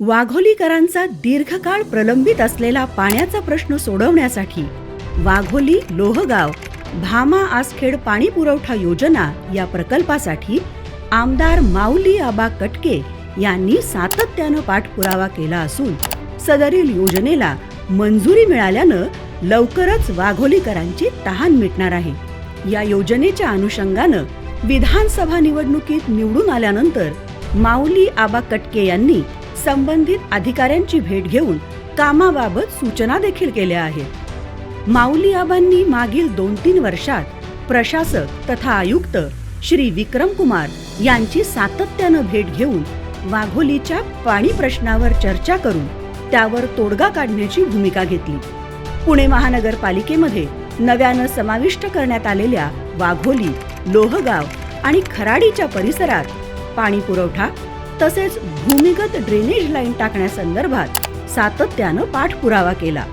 वाघोलीकरांचा दीर्घकाळ प्रलंबित असलेला पाण्याचा प्रश्न सोडवण्यासाठी वाघोली लोहगाव भामा आसखेड पाणी पुरवठा योजना या प्रकल्पासाठी आमदार माऊली आबा कटके यांनी सातत्यानं पाठपुरावा केला असून सदरील योजनेला मंजुरी मिळाल्यानं लवकरच वाघोलीकरांची तहान मिटणार आहे. या योजनेच्या अनुषंगानं विधानसभा निवडणुकीत निवडून आल्यानंतर माऊली आबा कटके यांनी संबंधित अधिकाऱ्यांची भेट घेऊन कामाबाबत सूचना देखील केल्या आहेत. माऊली आबांनी मागील दोन तीन वर्षात प्रशासक तथा आयुक्त श्री विक्रम कुमार यांची सातत्यानं भेट घेऊन वाघोलीच्या पाणी प्रश्नावर चर्चा करून त्यावर तोडगा काढण्याची भूमिका घेतली. पुणे महानगरपालिकेमध्ये नव्यानं समाविष्ट करण्यात आलेल्या वाघोली लोहगाव आणि खराडीच्या परिसरात पाणी पुरवठा तसेच भूमिगत ड्रेनेज लाईन टाकण्यासंदर्भात सातत्यानं पाठपुरावा केला.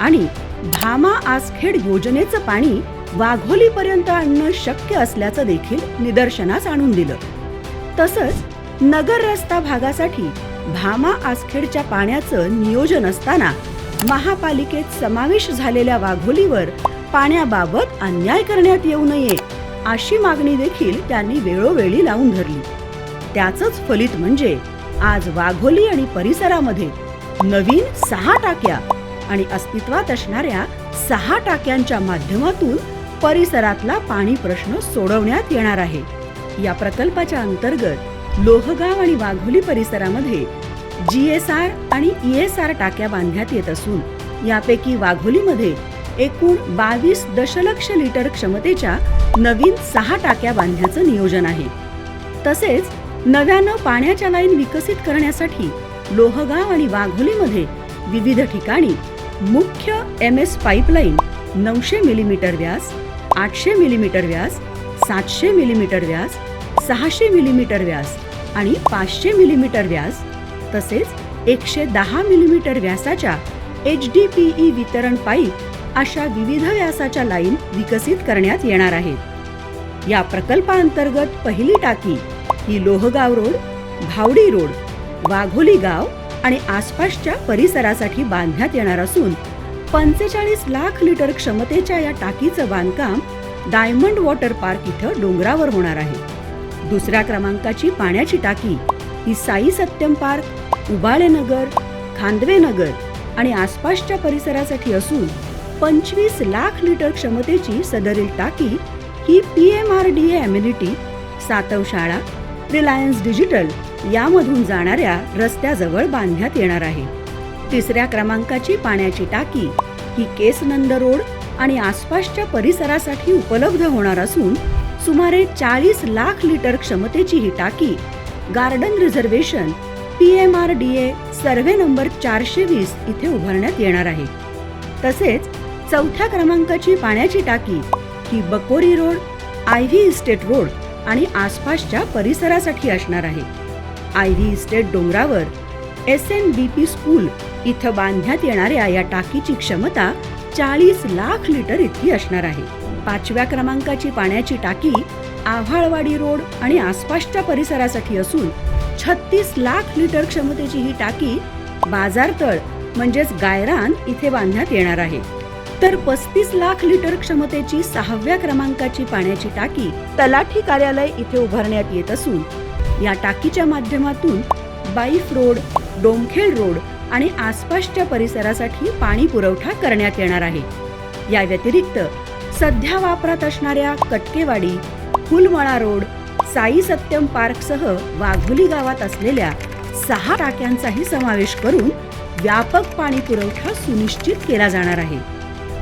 आणि भामा आसखेड योजनेचं पाणी वाघोलीपर्यंत आणणं शक्य असल्याचं देखील निदर्शनास आणून दिलं. तसंच नगर रस्ता भागासाठी भामा आसखेडच्या पाण्याचं नियोजन असताना महापालिकेत समावेश झालेल्या वाघोलीवर पाण्याबाबत अन्याय करण्यात येऊ नये अशी मागणी देखील त्यांनी वेळोवेळी लावून धरली. त्याचंच फलित म्हणजे आज वाघोली आणि परिसरामध्ये नवीन सहा टाक्या आणि अस्तित्वात असणाऱ्या सहा टाक्यांच्या माध्यमातून परिसरातला पाणी प्रश्न सोडवण्यात येणार आहे. या प्रकल्पाच्या अंतर्गत लोहगाव आणि वाघोली परिसरामध्ये जी एस आर आणि ई एस आर टाक्या बांधण्यात येत असून यापैकी वाघोलीमध्ये एकूण बावीस दशलक्ष लिटर क्षमतेच्या नवीन सहा टाक्या बांधण्याचं नियोजन आहे. तसेच नव्यानं पाण्याच्या लाईन विकसित करण्यासाठी लोहगाव आणि वाघोलीमध्ये विविध ठिकाणी मुख्य एम एस पाईपलाईन नऊशे मिलीमीटर व्यास आठशे मिलीमीटर व्यास सातशे मिलीमीटर व्यास सहाशे मिलीमीटर व्यास आणि पाचशे मिलीमीटर व्यास तसेच एकशे दहा मिलीमीटर व्यासाच्या एच डी पी ई वितरण पाईप अशा विविध व्यासाच्या लाईन विकसित करण्यात येणार आहेत. या प्रकल्पाअंतर्गत पहिली टाकी ही लोहगाव रोड भावडी रोड वाघोली गाव आणि आसपासच्या परिसरासाठी बांधण्यात येणार असून पंचेचाळीस लाख लिटर क्षमतेच्या या टाकीचं बांधकाम डायमंड वॉटर पार्क इथं डोंगरावर होणार आहे. दुसऱ्या क्रमांकाची पाण्याची टाकी ही साई सत्यम पार्क उबाळेनगर खांदवेनगर आणि आसपासच्या परिसरासाठी असून पंचवीस लाख लिटर क्षमतेची सदरील टाकी ही P M R D A amenity Satav शाळा रिलायन्स डिजिटल यामधून जाणाऱ्या रस्त्याजवळ बांधण्यात येणार आहे. तिसऱ्या क्रमांकाची पाण्याची टाकी ही केसनंद रोड आणि आसपासच्या परिसरासाठी उपलब्ध होणार असून सुमारे चाळीस लाख लिटर क्षमतेची ही टाकी garden reservation P M R D A survey number चारशे वीस इथे उभारण्यात येणार आहे. तसेच चौथ्या क्रमांकाची पाण्याची टाकी ही Bakori road I V estate road आणि आसपासच्या परिसरासाठी असणार आहे. आय व्ही इस्टेट डोंगरावर S N B P school इथं बांधण्यात येणाऱ्या या टाकीची क्षमता चाळीस लाख लिटर इतकी असणार आहे. पाचव्या क्रमांकाची पाण्याची टाकी आव्हाळवाडी रोड आणि आसपासच्या परिसरासाठी असून छत्तीस लाख लिटर क्षमतेची ही टाकी बाजारतळ म्हणजेच गायरान इथे बांधण्यात येणार आहे. तर पस्तीस लाख लिटर क्षमतेची सहाव्या क्रमांकाची पाण्याची टाकी तलाठी कार्यालय इथे उभारण्यात येत असून या टाकीच्या माध्यमातून बाईफ रोड डोमखेल रोड आणि आसपासच्या परिसरासाठी पाणी पुरवठा करण्यात येणार आहे. या व्यतिरिक्त सध्या वापरात असणाऱ्या कटकेवाडी फुलमळा रोड साई सत्यम पार्कसह वाघोली गावात असलेल्या सहा टाक्यांचाही समावेश करून व्यापक पाणी पुरवठा सुनिश्चित केला जाणार आहे.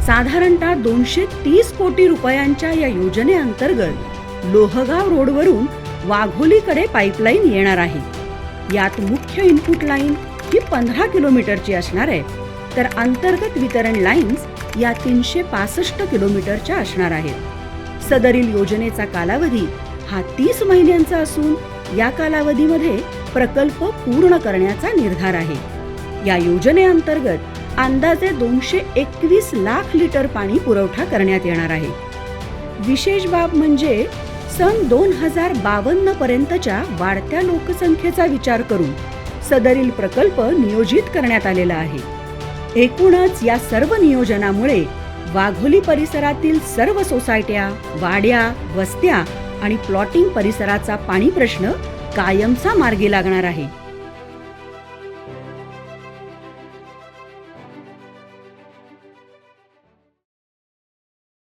साधारणतः दोनशे तीस कोटी रुपयांच्या या योजनेअंतर्गत लोहगाव रोडवरून वाघोलीकडे पाईपलाईन येणार आहे. यात मुख्य इनपुट लाईन ही पंधरा किलोमीटरची असणार आहे. तर अंतर्गत वितरण लाईन्स या तीनशे पासष्ट किलोमीटरच्या असणार आहेत. सदरील योजनेचा कालावधी हा तीस महिन्यांचा असून या कालावधीमध्ये प्रकल्प पूर्ण करण्याचा निर्धार आहे. या योजनेअंतर्गत अंदाजे दोनशे एकवीस लाख लिटर पाणी पुरवठा करण्यात येणार आहे. विशेष बाब म्हणजे सन दोन हजार बावन्न पर्यंतच्या वाढत्या लोकसंख्येचा विचार करून सदरील प्रकल्प नियोजित करण्यात आलेला आहे. एकूणच या सर्व नियोजनामुळे वाघोली परिसरातील सर्व सोसायट्या वाड्या वस्त्या आणि प्लॉटिंग परिसराचा पाणी प्रश्न कायमचा मार्गी लागणार आहे.